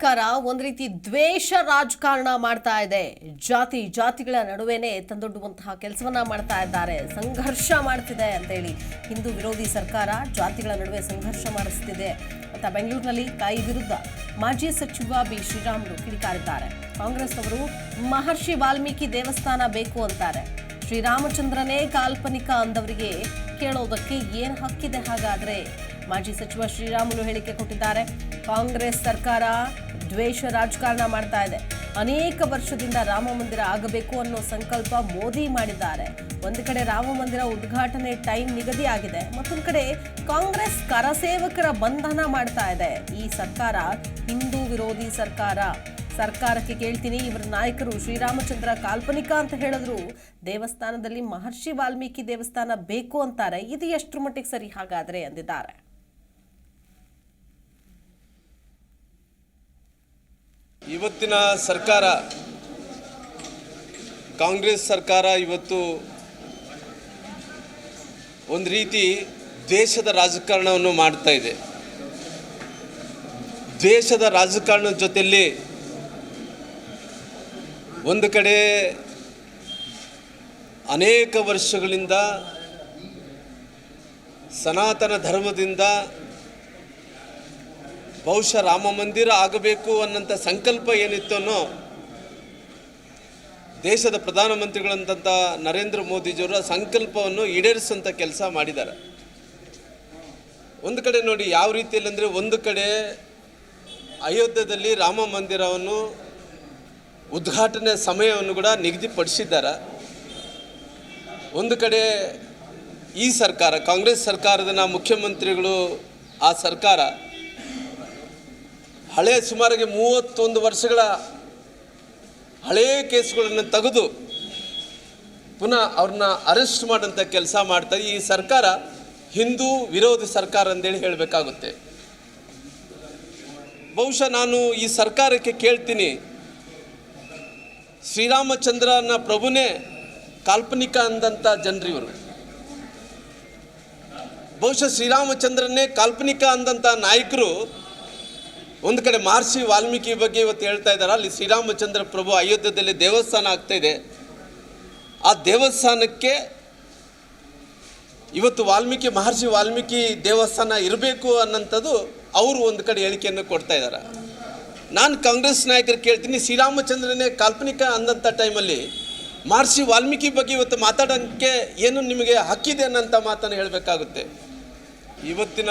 ಸರ್ಕಾರ ಒಂದ್ ರೀತಿ ದ್ವೇಷ ರಾಜಕಾರಣ ಮಾಡ್ತಾ ಇದೆ. ಜಾತಿ ಜಾತಿಗಳ ನಡುವೆನೆ ತಂದೊಡ್ಡುವಂತಹ ಕೆಲಸವನ್ನ ಮಾಡ್ತಾ ಇದ್ದಾರೆ. ಸಂಘರ್ಷ ಮಾಡ್ತಿದೆ ಅಂತೇಳಿ ಹಿಂದೂ ವಿರೋಧಿ ಸರ್ಕಾರ ಜಾತಿಗಳ ನಡುವೆ ಸಂಘರ್ಷ ಮಾಡಿಸ್ತಿದೆ ಅಂತ ಬೆಂಗಳೂರಿನಲ್ಲಿ ಕೈ ವಿರುದ್ಧ ಮಾಜಿ ಸಚಿವ ಬಿ ಶ್ರೀರಾಮುಲು ಕಿಡಿಕಾರಿದ್ದಾರೆ. ಕಾಂಗ್ರೆಸ್ ಅವರು ಮಹರ್ಷಿ ವಾಲ್ಮೀಕಿ ದೇವಸ್ಥಾನ ಬೇಕು ಅಂತಾರೆ. ಶ್ರೀರಾಮಚಂದ್ರನೇ ಕಾಲ್ಪನಿಕ ಅಂದವರಿಗೆ ಕೇಳೋದಕ್ಕೆ ಏನ್ ಹಕ್ಕಿದೆ ಹಾಗಾದ್ರೆ? ಮಾಜಿ ಸಚಿವ ಶ್ರೀರಾಮುಲು ಹೇಳಿಕೆ ಕೊಟ್ಟಿದ್ದಾರೆ. ಕಾಂಗ್ರೆಸ್ ಸರ್ಕಾರ ದ್ವೇಷ ರಾಜಕಾರಣ ಮಾಡ್ತಾ ಇದೆ. ಅನೇಕ ವರ್ಷದಿಂದ ರಾಮ ಮಂದಿರ ಆಗಬೇಕು ಅನ್ನೋ ಸಂಕಲ್ಪ ಮೋದಿ ಮಾಡಿದ್ದಾರೆ. ಒಂದು ಕಡೆ ರಾಮ ಮಂದಿರ ಉದ್ಘಾಟನೆ ಟೈಮ್ ನಿಗದಿ ಆಗಿದೆ. ಮತ್ತೊಂದು ಕಡೆ ಕಾಂಗ್ರೆಸ್ ಕರಸೇವಕರ ಬಂಧನ ಮಾಡ್ತಾ ಇದೆ. ಈ ಸರ್ಕಾರ ಹಿಂದೂ ವಿರೋಧಿ ಸರ್ಕಾರ. ಸರ್ಕಾರಕ್ಕೆ ಕೇಳ್ತೀನಿ, ಇವರ ನಾಯಕರು ಶ್ರೀರಾಮಚಂದ್ರ ಕಾಲ್ಪನಿಕ ಅಂತ ಹೇಳಿದ್ರು. ದೇವಸ್ಥಾನದಲ್ಲಿ ಮಹರ್ಷಿ ವಾಲ್ಮೀಕಿ ದೇವಸ್ಥಾನ ಬೇಕು ಅಂತಾರೆ. ಇದು ಎಷ್ಟರ ಮಟ್ಟಿಗೆ ಸರಿ ಹಾಗಾದರೆ ಅಂದಿದ್ದಾರೆ. ಇವತ್ತಿನ ಸರ್ಕಾರ, ಕಾಂಗ್ರೆಸ್ ಸರ್ಕಾರ ಇವತ್ತು ಒಂದು ರೀತಿ ದೇಶದ ರಾಜಕಾರಣವನ್ನು ಮಾಡ್ತಾ ಇದೆ. ದೇಶದ ರಾಜಕಾರಣದ ಜೊತೆಯಲ್ಲಿ ಒಂದು ಕಡೆ ಅನೇಕ ವರ್ಷಗಳಿಂದ ಸನಾತನ ಧರ್ಮದಿಂದ ಬಹುಶಃ ರಾಮ ಮಂದಿರ ಆಗಬೇಕು ಅನ್ನೋಂಥ ಸಂಕಲ್ಪ ಏನಿತ್ತನೋ ದೇಶದ ಪ್ರಧಾನಮಂತ್ರಿಗಳಂತ ನರೇಂದ್ರ ಮೋದಿಜಿಯವರ ಸಂಕಲ್ಪವನ್ನು ಈಡೇರಿಸುವಂಥ ಕೆಲಸ ಮಾಡಿದ್ದಾರೆ. ಒಂದು ಕಡೆ ನೋಡಿ ಯಾವ ರೀತಿಯಲ್ಲಿ ಅಂದರೆ ಒಂದು ಕಡೆ ಅಯೋಧ್ಯದಲ್ಲಿ ರಾಮ ಮಂದಿರವನ್ನು ಉದ್ಘಾಟನೆ ಸಮಯವನ್ನು ಕೂಡ ನಿಗದಿಪಡಿಸಿದ್ದಾರೆ. ಒಂದು ಕಡೆ ಈ ಸರ್ಕಾರ, ಕಾಂಗ್ರೆಸ್ ಸರ್ಕಾರದ ಮುಖ್ಯಮಂತ್ರಿಗಳು ಆ ಸರ್ಕಾರ ಹಳೆಯ ಸುಮಾರಿಗೆ ಮೂವತ್ತೊಂದು ವರ್ಷಗಳ ಹಳೆಯ ಕೇಸ್ಗಳನ್ನು ತೆಗೆದು ಪುನಃ ಅವ್ರನ್ನ ಅರೆಸ್ಟ್ ಮಾಡಂಥ ಕೆಲಸ ಮಾಡ್ತಾರೆ ಈ ಸರ್ಕಾರ ಹಿಂದೂ ವಿರೋಧಿ ಸರ್ಕಾರ ಅಂತೇಳಿ ಹೇಳಬೇಕಾಗುತ್ತೆ. ಬಹುಶಃ ನಾನು ಈ ಸರ್ಕಾರಕ್ಕೆ ಕೇಳ್ತೀನಿ. ಶ್ರೀರಾಮಚಂದ್ರನ ಪ್ರಭುನೇ ಕಾಲ್ಪನಿಕ ಅಂದಂಥ ಜನರಿವರು. ಬಹುಶಃ ಶ್ರೀರಾಮಚಂದ್ರನೇ ಕಾಲ್ಪನಿಕ ಅಂದಂಥ ನಾಯಕರು ಒಂದು ಕಡೆ ಮಹರ್ಷಿ ವಾಲ್ಮೀಕಿ ಬಗ್ಗೆ ಇವತ್ತು ಹೇಳ್ತಾ ಇದ್ದಾರೆ. ಅಲ್ಲಿ ಶ್ರೀರಾಮಚಂದ್ರ ಪ್ರಭು ಅಯೋಧ್ಯದಲ್ಲಿ ದೇವಸ್ಥಾನ ಆಗ್ತಾ ಇದೆ. ಆ ದೇವಸ್ಥಾನಕ್ಕೆ ಇವತ್ತು ವಾಲ್ಮೀಕಿ, ಮಹರ್ಷಿ ವಾಲ್ಮೀಕಿ ದೇವಸ್ಥಾನ ಇರಬೇಕು ಅನ್ನೋಂಥದ್ದು ಅವರು ಒಂದು ಕಡೆ ಹೇಳಿಕೆಯನ್ನು ಕೊಡ್ತಾ ಇದ್ದಾರೆ. ನಾನು ಕಾಂಗ್ರೆಸ್ ನಾಯಕರು ಕೇಳ್ತೀನಿ, ಶ್ರೀರಾಮಚಂದ್ರನೇ ಕಾಲ್ಪನಿಕ ಅಂದಂಥ ಟೈಮಲ್ಲಿ ಮಹರ್ಷಿ ವಾಲ್ಮೀಕಿ ಬಗ್ಗೆ ಇವತ್ತು ಮಾತಾಡೋಕ್ಕೆ ಏನು ನಿಮಗೆ ಹಕ್ಕಿದೆ ಅನ್ನೋಂಥ ಮಾತನ್ನು ಹೇಳಬೇಕಾಗುತ್ತೆ. ಇವತ್ತಿನ